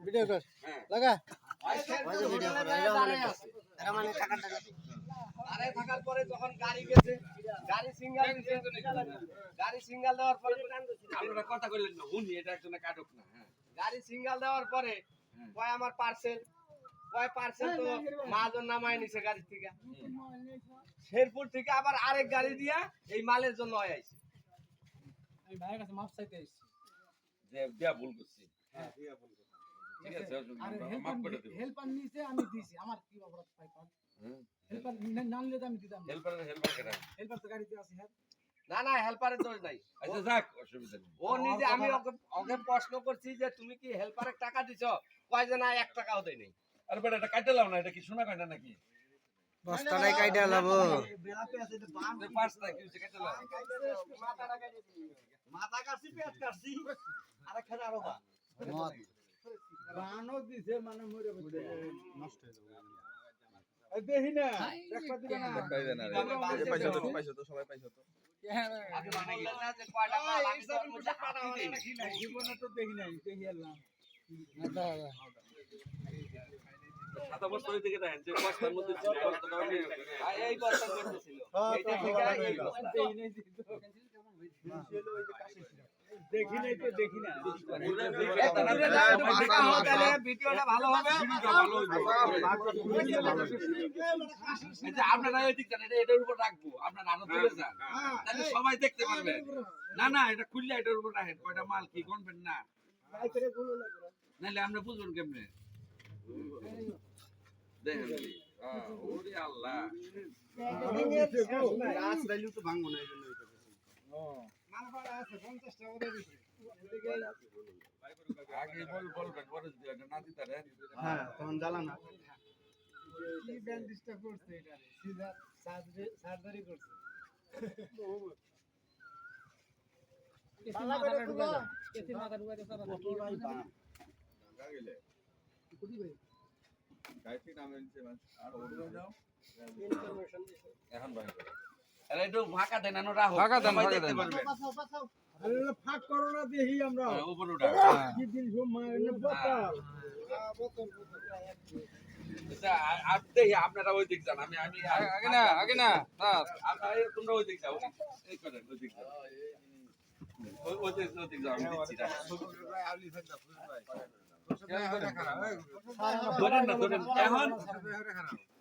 Video কর লাগা। আরে থাকার পরে যখন গাড়ি গেছে গাড়ি সিঙ্গেল গাড়ি সিঙ্গেল দেওয়ার পরে আপনারা কথা কইলেন না উনি এটা একজনে কাটক না হ্যাঁ। গাড়ি সিঙ্গেল দেওয়ার পরে কয় আমার পার্সেল কয় পার্সেল তো মাজন নামায় নিছে গাড়ি থেকে? শেরপুর থেকে আবার আরেক গাড়ি দিয়া এই মালের জন্য আইছে। আমি ভাইয়ের কাছে মাপ চাইতে এসেছি। যে দিয়া ভুল করছি। হ্যাঁ। ঠিক আছে মাফ করে দেব। হেল্পার নিচে আমি দিছি। আমার কি অপরাধ পাই পান হেল্পার না আমি দিতাম হেল্পার হেল্পার কেন হেল্পার তো গাড়িতে আছে হ্যাঁ না না হেল্পারের দোষ নাই। আচ্ছা যাক অসুবিধা নেই। ও নিজে আমি ওকে ওকে প্রশ্ন করছি যে তুমি কি হেল্পারের টাকা দিছ? কয় যে না এক টাকাও দেয় নাই আর বেটা এটা লাও না এটা কি শোনা কাটা নাকি? বস্তাটাই কাইটা লাবো। পাঁচ না কি হচ্ছে লাও। মাথা কাটছি পেট কাটছি। আরে খানা আরও বা বানো দিছে মানে মরে নষ্ট হয়ে যাবে। দেখি না দেখবা দিবে না। মাল আমি তোর মধ্যে হাত দিই। নাই। জীবনে তো দেখি নাই দেখি এলাম সাদা বস্তা ওই দেখেন যে বস্তার মধ্যে ছিল বস্তাটা ওই দিকে। আর এই বস্তা করতেছিল। দেখি নাই তো দেখি না ভিডিওটা ভালো হবে আপনারা এটা এটার উপর রাখব আপনারা আরও যান তাহলে সবাই দেখতে পারবে না না এটা খুললে এটার উপর রাখেন কয়টা মাল কি গনবেন না নাহলে আমরা বুঝবেন কেমনে দেখেন আহ, ওরে আল্লাহ আগে বল বলবেন পরে যদি এটা না দিতে পারেন হ্যাঁ তখন জ্বালা না। কি ব্যান্ডেজটা করছে এটা? সিজার সার্জারি সার্জারি করছে। এখন ভাই আরে একটু ফাঁকা দেন রাখো ফাঁকা দেন ফাঁকা দেন ফাঁক করো না দেখি আমরা উপরে উঠা কি দিন আচ্ছা, আপনারা ওই দিক যান আমি আমি আগে না আগে না আপনারা তোমরা ওই দিক যাও এই করেন ওই দিক যাও ওই দিক ওই দিক যাও আমি দিচ্ছি ধরেন না ধরেন এখন